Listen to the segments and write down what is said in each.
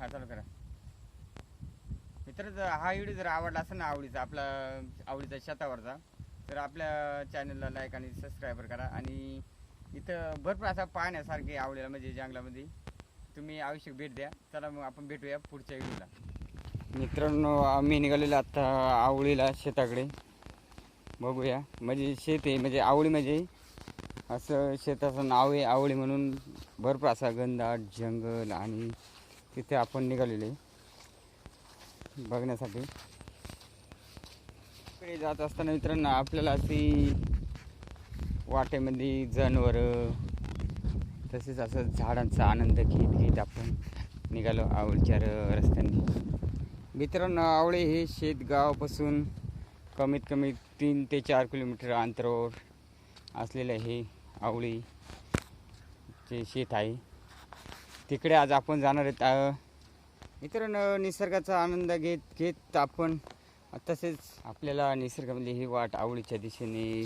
हा चालू करा. मित्र जर हा व्हिडिओ जर आवडला असेल ना आवडीचा आपला आवडीचा शेतावरचा तर आपल्या चॅनलला लाईक आणि सबस्क्रायबर करा. आणि इथं भरपूर असा पाहण्यासारखे आवडीला म्हणजे जंगलामध्ये तुम्ही आवश्यक भेट द्या. चला मग आपण भेटूया पुढच्या व्हिडिओला. मित्रांनो आम्ही निघालेलो आता आवळीला शेताकडे. बघूया. म्हणजे शेत आहे म्हणजे आवळी म्हणजे असं शेताचं नाव आहे आवळी म्हणून भरपूर असा घनदाट जंगल आणि तिथे आपण निघालेले बघण्यासाठी. इकडे जात असताना मित्रांनो आपल्याला अशी वाटेमध्ये जनावरं तसेच असं झाडांचा आनंद घेत घेत आपण निघालो आवळीच्या रस्त्याने. मित्रांनो आवळे हे शेतगावापासून कमीत कमी तीन ते चार किलोमीटर अंतरावर असलेलं हे आवळीचे शेत आहे. तिकडे आज आपण जाणार आहेत अ, मित्रांनो निसर्गाचा आनंद घेत घेत आपण तसेच आपल्याला निसर्गामधली ही वाट आवडीच्या दिशेने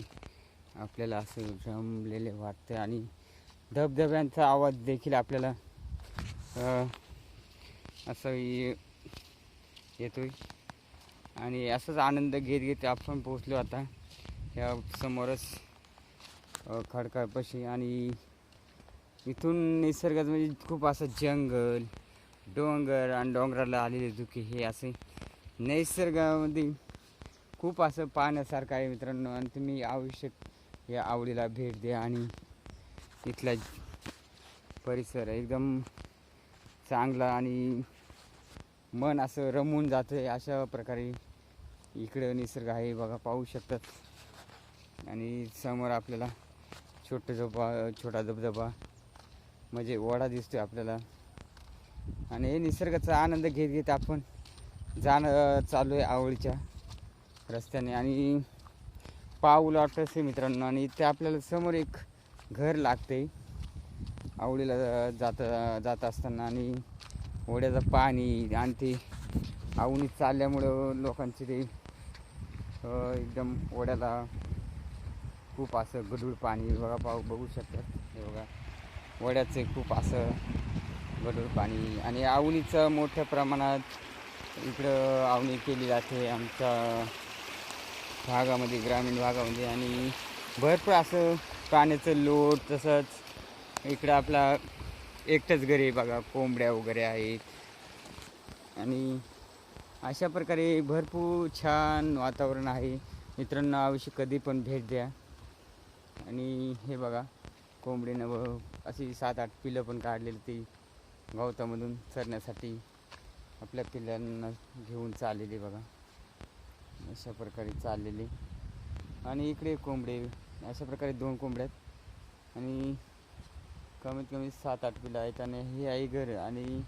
आपल्याला असं जमलेले वाटतं आणि धबधब्यांचा आवाज देखील आपल्याला असं येतोय. आणि असाच आनंद घेत घेत आपण पोचलो आता. ह्या समोरच अ, खडकाळपाशी आणि इथून निसर्गात म्हणजे खूप असं जंगल डोंगर आणि डोंगराला आलेले दुखे हे असे नैसर्गामध्ये खूप असं पाहण्यासारखं आहे मित्रांनो. आणि तुम्ही आवश्यक या आवडीला भेट द्या आणि इथला परिसर एकदम चांगला आणि मन असं रमून जातं आहे अशा प्रकारे इकडं निसर्ग आहे बघा पाहू शकतात. आणि समोर आपल्याला छोटं झोपा छोटा धबधबा म्हणजे ओढा दिसतोय आपल्याला. आणि हे निसर्गाचा आनंद घेत घेत आपण जाणं चालू आहे आवळीच्या रस्त्याने. आणि पाऊल वाटत मित्रांनो. आणि इथे आपल्याला समोर एक घर लागते आवळीला जात जात असताना. आणि ओढ्याचं पाणी आणि ते आवणी चालल्यामुळं लोकांचे ते एकदम ओढ्याला खूप असं गढूळ पाणी. बघा पाऊ बघू शकतात. हे बघा. वड्याचे खूप असं गढूळ पाणी आणि आवणीचं मोठ्या प्रमाणात इकडं आवणी केली जाते आमच्या भागामध्ये ग्रामीण भागामध्ये. आणि भरपूर असं पाण्याचं लोट तसंच इकडं आपला एकटंच घरी आहे बघा कोंबड्या वगैरे आहेत. आणि अशा प्रकारे भरपूर छान वातावरण आहे. मित्रांनो अवश्य कधी पण भेट द्या. आणि हे बघा कोंबडीनं व अशी सात आठ पिलं पण काढलेली ती गवतामधून चरण्यासाठी. आपल्या पिल्लांना घेऊन चाललेली बघा. अशा प्रकारे चाललेली. आणि इकडे कोंबडे अशा प्रकारे दोन कोंबड्या आहेत. आणि कमीत कमी सात आठ पिलं आहेत. आणि हे आहे घर आणि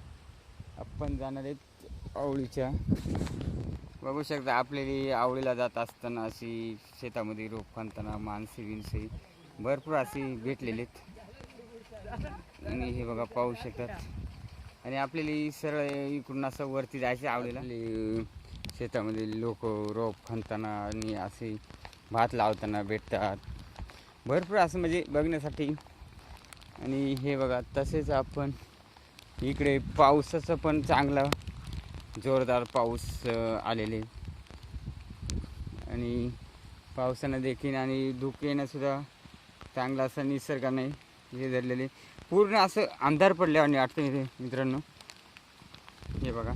आपण जाणार आहेत आवळीच्या. बघू शकता आपल्याला आवळीला जात असताना अशी शेतामध्ये रोप खणताना माणसे बिनसे भरपूर असे भेटलेले आहेत आणि हे बघा पाहू शकतात. आणि आपल्याला सरळ इकडून असं वरती जायचं आवडेल. शेतामध्ये लोक रोप खणताना आणि असे भात लावताना भेटतात. भरपूर असं म्हणजे बघण्यासाठी. आणि हे बघा तसेच आपण इकडे पावसाचं पण चांगला जोरदार पाऊस आलेले. आणि पावसानं देखील आणि धुकेनं येणंसुद्धा चांगला असा निसर्गाने हे धरलेले पूर्ण असं अंधार पडल्यावर वाटतं इथे मित्रांनो. हे बघा.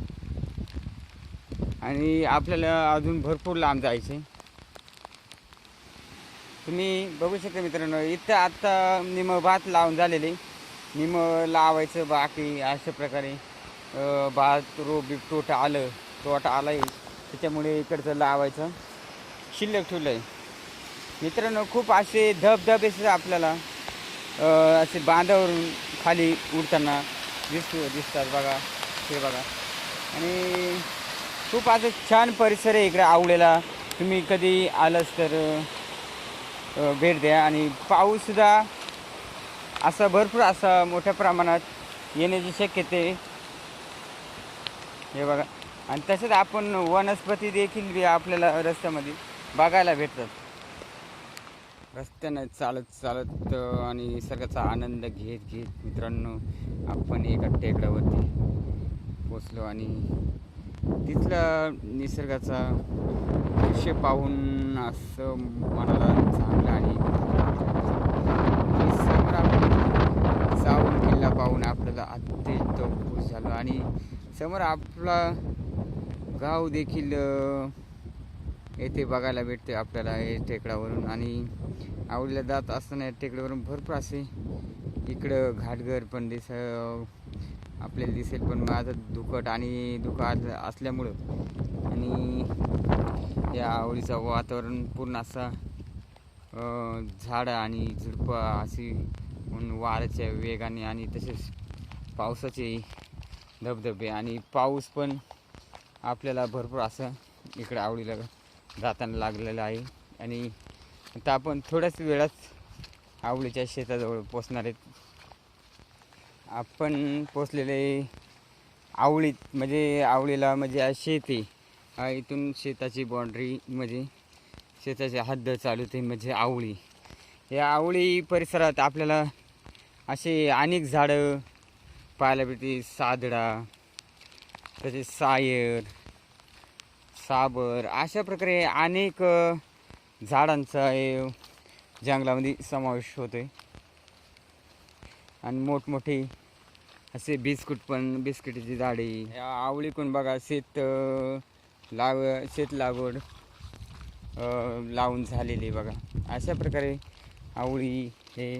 आणि आपल्याला अजून भरपूर लांब जायचे तुम्ही बघू शकता मित्रांनो इथं आत्ता निम भात लावून झालेले. निम लावायचं बाकी अशा प्रकारे भात रोप बीप आलं तोट आला आहे त्याच्यामुळे इकडचं लावायचं. शिल्लक ठेवलं आहे मित्रांनो खूप असे धबधबे आपल्याला. असे बांधावरून खाली उडताना दिसतो दिसतात बघा. हे बघा. आणि खूप असं छान परिसर आहे इकडे आवडेला तुम्ही कधी आलंच तर भेट द्या. आणि पाऊससुद्धा असा भरपूर असा मोठ्या प्रमाणात येण्याची शक्यता आहे. हे बघा. आणि तसेच आपण वनस्पती देखील आपल्याला रस्त्यामध्ये बघायला भेटतात. रस्त्यानं चालत चालत आणि निसर्गाचा आनंद घेत घेत मित्रांनो आपण एका टेकड्यावरती पोचलो आणि तिथला निसर्गाचा दृश्य पाहून असं मनाला चांगलं आणि समोर आपण सावून किल्ला पाहून आपल्याला अत्यंत खुश झालो. आणि समोर आपला गाव देखील येथे बघायला भेटते आपल्याला हे टेकडावरून आणि आवडीला जात असताना या टेकड्यावरून भरपूर असे इकडं घाटघर पण दिस आपल्याला दिसेल. पण माझं दुखट आणि दुखात असल्यामुळं आणि या आवडीचं वातावरण पूर्ण असा झाडं आणि झुडपं अशी वाऱ्याच्या वेगाने आणि तसेच पावसाचे धबधबे आणि पाऊस पण आपल्याला भरपूर असं इकडं आवडीला जाताना लागलेलं आहे. आणि आता आपण थोड्याच वेळात आवळीच्या शेताजवळ पोचणार आहेत. आपण पोचलेले आवळीत म्हणजे आवळीला म्हणजे शेती शेत आहे इथून शेताची बाँड्री म्हणजे शेताची हद्द चालू ते म्हणजे आवळी. या आवळी परिसरात आपल्याला असे अनेक झाडं पाहायला भेटते सादडा तसेच सायर साबर अशा प्रकारे अनेक झाडांचा हे जंगलामध्ये समावेश होतो आहे आणि मोठमोठे असे बिस्कुट पण बिस्किटाची झाडे आवळीकून बघा शेत लाव शेत लागवड लावून झालेली बघा. अशा प्रकारे आवळी हे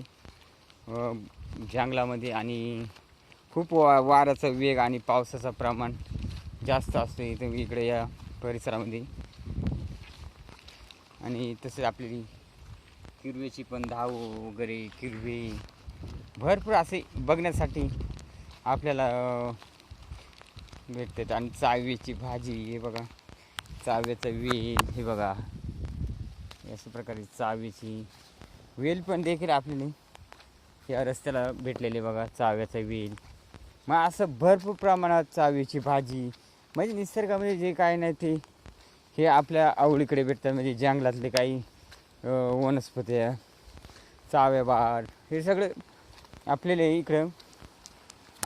जंगलामध्ये आणि खूप वा वाराचा वेग आणि पावसाचं प्रमाण जास्त असतो. इथं इकडे या परिसरामध्ये. आणि तसेच आपली किरवेची पण धाव वगैरे किरवे भरपूर असे बघण्यासाठी आपल्याला भेटतात. आणि चावेची भाजी हे बघा. चाव्याचा वेल हे बघा. अशा प्रकारे चावेची वेल पण देखील आपल्याला या रस्त्याला भेटलेले बघा चाव्याचा वेल. मग असं भरपूर प्रमाणात चावीची भाजी म्हणजे निसर्गामध्ये जे काय नाही ते हे आपल्या आवडीकडे भेटतात. म्हणजे जंगलातले काही वनस्पत्या चाव्या बार हे सगळं आपल्याला इकडं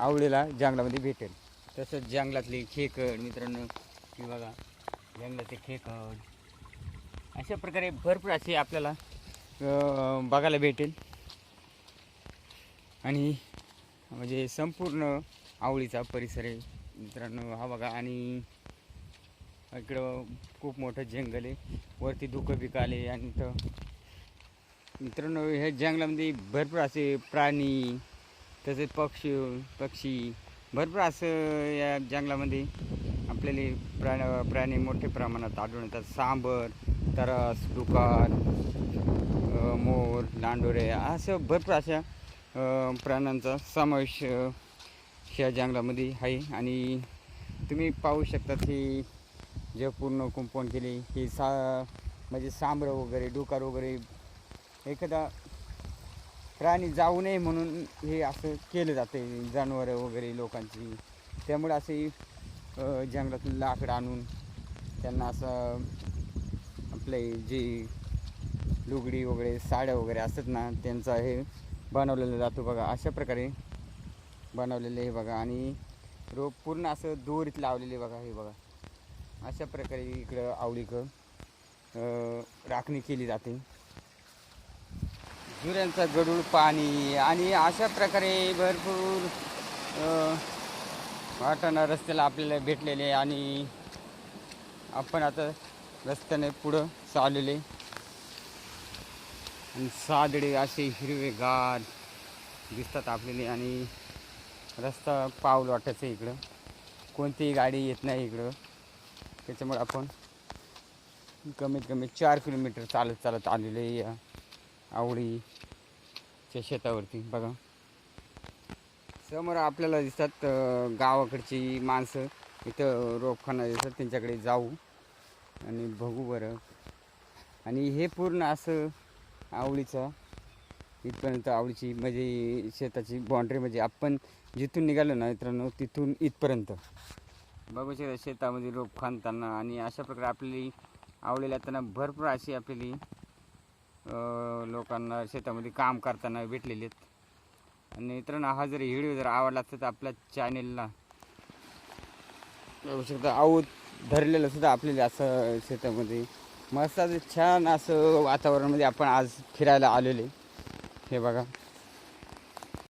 आवडीला जंगलामध्ये भेटेल. तसंच जंगलातले खेकड मित्रांनो की बघा जंगलातले खेकड. अशा प्रकारे भरपूर असे आपल्याला बघायला भेटेल. आणि म्हणजे संपूर्ण आवळीचा परिसर आहे. मित्रांनो हा बघा आणि इकडं खूप मोठं जंगल आहे. वरती धुकं बिकं आले आणि तर मित्रांनो ह्या जंगलामध्ये भरपूर असे प्राणी तसेच पक्षी पक्षी भरपूर असं या जंगलामध्ये आपल्याला प्राण प्राणी मोठ्या प्रमाणात आढळून येतात सांबर तरस डुकार मोर लांडोरे असं भरपूर अशा प्राण्यांचा समावेश ह्या जंगलामध्ये आहे आणि तुम्ही पाहू शकता हे जे पूर्ण कुंपण केले हे सा म्हणजे सांबर वगैरे डुकार वगैरे एखादा प्राणी जाऊ नये म्हणून हे असं केलं जाते जनावरं वगैरे लोकांची. त्यामुळे असे जंगलातून लाकड आणून त्यांना असं आपले जे लुगडी वगैरे साड्या वगैरे असतात ना त्यांचा हे बनवलेलं जातो बघा. अशा प्रकारे बनवलेले हे बघा. आणि रोप पूर्ण असं दोरीत लावलेले बघा हे बघा. अशा प्रकारे इकडं आवळीकं राखणी केली जाते. जुऱ्यांचा गडूळ पाणी आणि अशा प्रकारे भरपूर वाटाणा रस्त्याला आपल्याला भेटलेले आणि आपण आता रस्त्याने पुढं चाललेले. आणि सादडे असे हिरवेगार दिसतात आपल्याला आणि रस्ता पाऊल वाटायचं इकडं. कोणतीही गाडी येत नाही इकडं. त्याच्यामुळे आपण कमीत कमी चार किलोमीटर चालत चालत आलेलो आहे या आवडीच्या शेतावरती. बघा. समोर आपल्याला दिसतात गावाकडची माणसं. इथं रोपखाना दिसतात त्यांच्याकडे जाऊ आणि बघू बरं. आणि हे पूर्ण असं आवडीचं इथपर्यंत आवडीची म्हणजे शेताची बाँड्री म्हणजे आपण जिथून निघालो ना मित्रांनो तिथून इथपर्यंत. बघू शकता शेतामध्ये रोप खांदताना आणि अशा प्रकारे आपली आवडीला त्यांना भरपूर अशी आपली लोकांना शेतामध्ये काम करताना भेटलेले आहेत. आणि मित्रांनो हा जर व्हिडिओ जर आवडला तर आपल्या चॅनेलला बघू शकता आऊत धरलेलं सुद्धा आपल्याला असं शेतामध्ये. मस्त असं छान असं वातावरणामध्ये आपण आज फिरायला आलेले हे बघा.